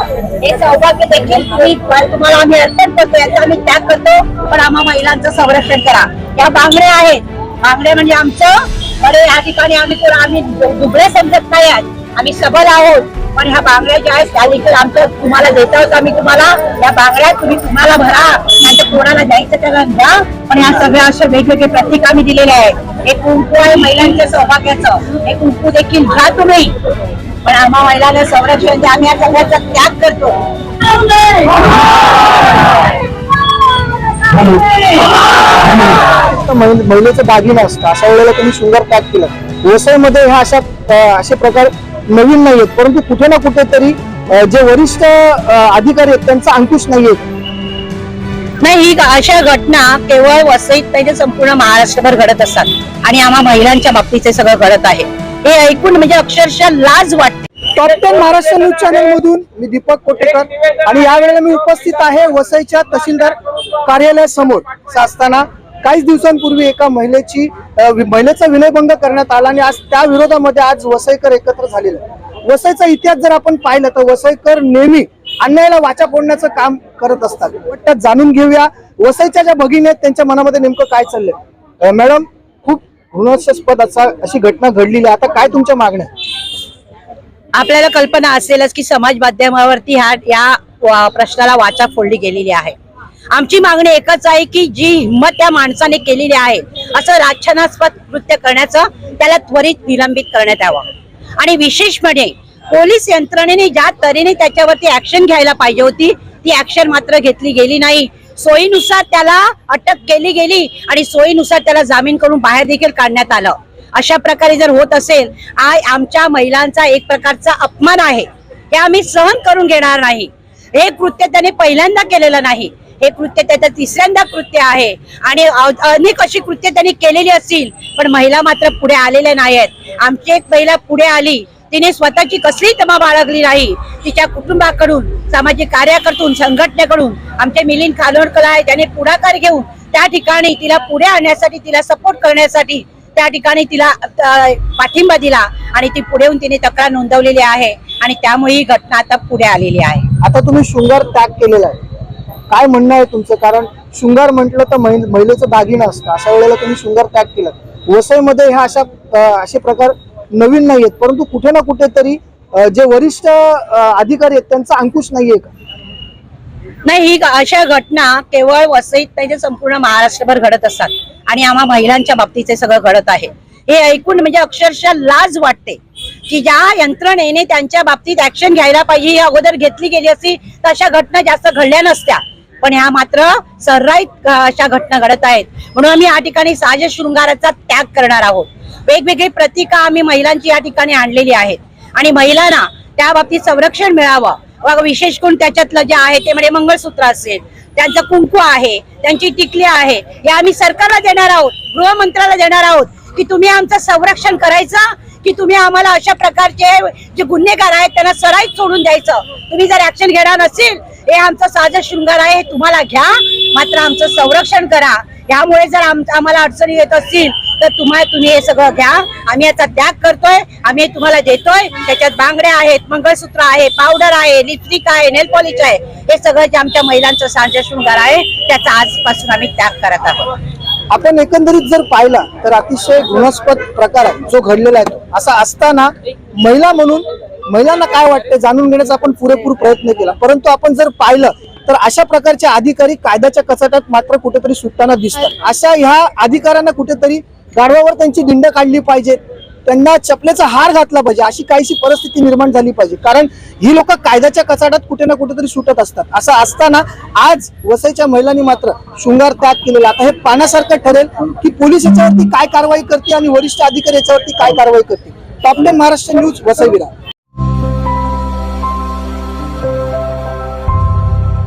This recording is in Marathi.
घ्यावं हे सौभाग्य देखील मी तुम्हाला आम्ही अर्पण करतो याचा आम्ही त्याग करतो. पण आम्हा महिलांचं संरक्षण करा. या बांगड्या आहेत. बांगड्या म्हणजे आमचं बरे या ठिकाणी आम्ही तर आम्ही दुबळे समजत नाही आहेत. आम्ही सबल आहोत. पण ह्या बांगड्या ज्या आहेत त्या देखील आमचं तुम्हाला देत आहोत. आम्ही तुम्हाला या बांगड्या तुम्ही तुम्हाला भरा. नाहीतर कोणाला द्यायचं त्याला द्या. पण या सगळ्या अशा वेगवेगळे प्रतीक आम्ही दिलेले आहेत. हे कुंकू आहे महिलांच्या सौभाग्याचं हे कुंकू देखील घ्या तुम्ही. पण आम्हा महिलांना संरक्षण द्या आम्ही या सगळ्याचा त्याग करतो. तर महिल- महिलेचं दागिनं असतं. अशा वेळेला तुम्ही शृंगार त्याग केला. व्यवसायामध्ये ह्या अशा असे प्रकार नवीन नाही आहेत. परंतु कुठे ना कुठेतरी अ, जे वरिष्ठ अधिकारी आहेत त्यांचा अंकुश नाहीये नाही ही अशा घटना केवळ वसईत नाही तर संपूर्ण महाराष्ट्रभर घडत असतात. आणि आम्हा महिलांच्या बाबतीत हे सगळं घडत आहे. हे ऐकून म्हणजे अक्षरशः लाज वाटते. Top ten Maharashtra news channel मधून मी दीपक कोटेकर. आणि यावेळेला मी उपस्थित आहे वसईच्या तहसीलदार कार्यालयासमोर. असं असताना काहीच दिवसांपूर्वी एका महिलेची महिलेचा विनयभंग करण्यात आला आणि आज त्या विरोधामध्ये आज वसईकर एकत्र झालेले. वसईचा इतिहास जर आपण पाहिलं तर वसईकर नेहमी अन्यायाला वाचा फोडण्याचं काम करत असतात. त्यात जाणून घेऊया वसईच्या ज्या भगिनी आहेत त्यांच्या मनामध्ये नेमकं काय चाललंय? मॅडम खूप घृणास्पद असा अशी घटना घडलेली आहे. आता काय तुमच्या मागण्या? आपल्याला कल्पना असेलच की समाज माध्यमावरती ह्या या प्रश्नाला वाचा फोडली गेलेली आहे. आमची मागणी एकच आहे की जी हिंमत त्या माणसाने केलेली आहे असं लाछनास्पद कृत्य करण्याचं त्याला त्वरित निलंबित करण्यात यावं. आणि विशेष म्हणजे पोलीस यंत्रणेने ज्या तऱ्हेने त्याच्यावरती ऍक्शन घ्यायला पाहिजे होती ती ऍक्शन मात्र घेतली गेली नाही. सोयीनुसार त्याला अटक केली गेली आणि सोयीनुसार त्याला जामीन करून बाहेर देखील काढण्यात आलं. अशा प्रकारे जर होत असेल आय आमच्या महिलांचा एक प्रकारचा अपमान आहे. हे आम्ही सहन करून घेणार नाही. हे कृत्य त्याने पहिल्यांदा केलेलं नाही. हे कृत्य त्याचं तिसऱ्यांदा कृत्य आहे. आणि अनेक अशी कृत्य त्यांनी केलेली असतील पण महिला मात्र पुढे आलेल्या नाहीत आमची एक महिला पुढे आली तिने स्वतःची कसलीही तमा बाळगली नाही. तिच्या कुटुंबाकडून सामाजिक कार्याकडून संघटनेकडून आमचे मिलिंद खालोडकर आहे त्याने पुढाकार घेऊन त्या ठिकाणी तिला पुढे आणण्यासाठी तिला सपोर्ट करण्यासाठी त्या ठिकाणी तिला पाठिंबा दिला आणि ती पुढे येऊन तिने तक्रार नोंदवलेली आहे आणि त्यामुळे ही घटना आता पुढे आलेली आहे. आता तुम्ही शृंगार त्याग केलेला आहे. काय म्हणणं आहे तुमचं? कारण शृंगार म्हटलं तर महि- महिलेचं दागिनं असतं. अशा वेळेला तुम्ही शृंगार त्याग केला. वसईमध्ये ह्या अशा अ, असे प्रकार नवीन नाही आहेत परंतु कुठे ना कुठेतरी अ, जे वरिष्ठ अधिकारी आहेत त्यांचा अंकुश नाहीये का? नाही ही अशा घटना केवळ वसईत नाही तर संपूर्ण महाराष्ट्रभर घडत असतात. आणि आम्हा महिलांच्या बाबतीत हे सगळं घडत आहे. हे ऐकून म्हणजे अक्षरशः लाज वाटते की ज्या यंत्रणेने त्यांच्या बाबतीत ऍक्शन घ्यायला पाहिजे ही अगोदर घेतली गेली असती तर अशा घटना जास्त घडल्या नसत्या. पण ह्या मात्र सर्राईत अशा घटना घडत आहेत. म्हणून आम्ही या ठिकाणी साज शृंगाराचा त्याग करणार आहोत. वेगवेगळी प्रतिका आम्ही महिलांची या ठिकाणी आणलेली आहेत. आणि महिलांना त्या बाबतीत संरक्षण मिळावं. विशेष करून त्याच्यातलं जे आहे ते म्हणजे मंगळसूत्र असेल. त्यांचं कुंकू आहे त्यांची टिकली आहे हे आम्ही सरकारला देणार आहोत गृहमंत्र्याला देणार आहोत की तुम्ही आमचं संरक्षण करायचं की तुम्ही आम्हाला अशा प्रकारचे जे गुन्हेगार आहेत त्यांना सराईत सोडून द्यायचं. तुम्ही जर ऍक्शन घेणार नसेल हे आमचं साज शृंगार आहे हे तुम्हाला घ्या. मात्र आमचं संरक्षण करा. यामुळे जर आम- आम्हाला अडचणी येत असतील तर तुम्हाला तुम्ही हे सगळं घ्या. आम्ही याचा त्याग करतोय. आम्ही तुम्हाला देतोय. त्याच्यात बांगड्या आहेत मंगळसूत्र आहे पावडर आहे लिपस्टिक आहे नेल पॉलिश आहे. हे सगळं जे आमच्या महिलांचं साज शृंगार आहे त्याचा आजपासून आम्ही त्याग करत आहोत. आपण एकंदरीत जर पाहिला तर अतिशय घृणास्पद प्रकार आहे जो घडलेला आहे तो. असा असताना महिला म्हणून महिलांना काय वाटतं जाणून घेण्याचा आपण पुरेपूर प्रयत्न केला. परंतु आपण जर पाहिलं तर अशा प्रकारचे अधिकारी कायद्याच्या कचाट्यात मात्र कुठेतरी सुटताना दिसतात. अशा ह्या अधिकाऱ्यांना कुठेतरी गाढवावर त्यांची दिंड काढली पाहिजेत त्यांना चपलेचा हार घातला पाहिजे. अशी काहीशी परिस्थिती निर्माण झाली पाहिजे. कारण ही लोक कायद्याच्या कचाडात कुठे ना कुठेतरी सुटत असतात. असं असताना आज वसईच्या महिलांनी मात्र शृंगार त्याग केलेला. आता हे पाण्यासारखं ठरेल की पोलीस याच्यावरती काय कारवाई करते आणि वरिष्ठ अधिकारी याच्यावरती काय कारवाई करते. Top Maharashtra news वसईविरा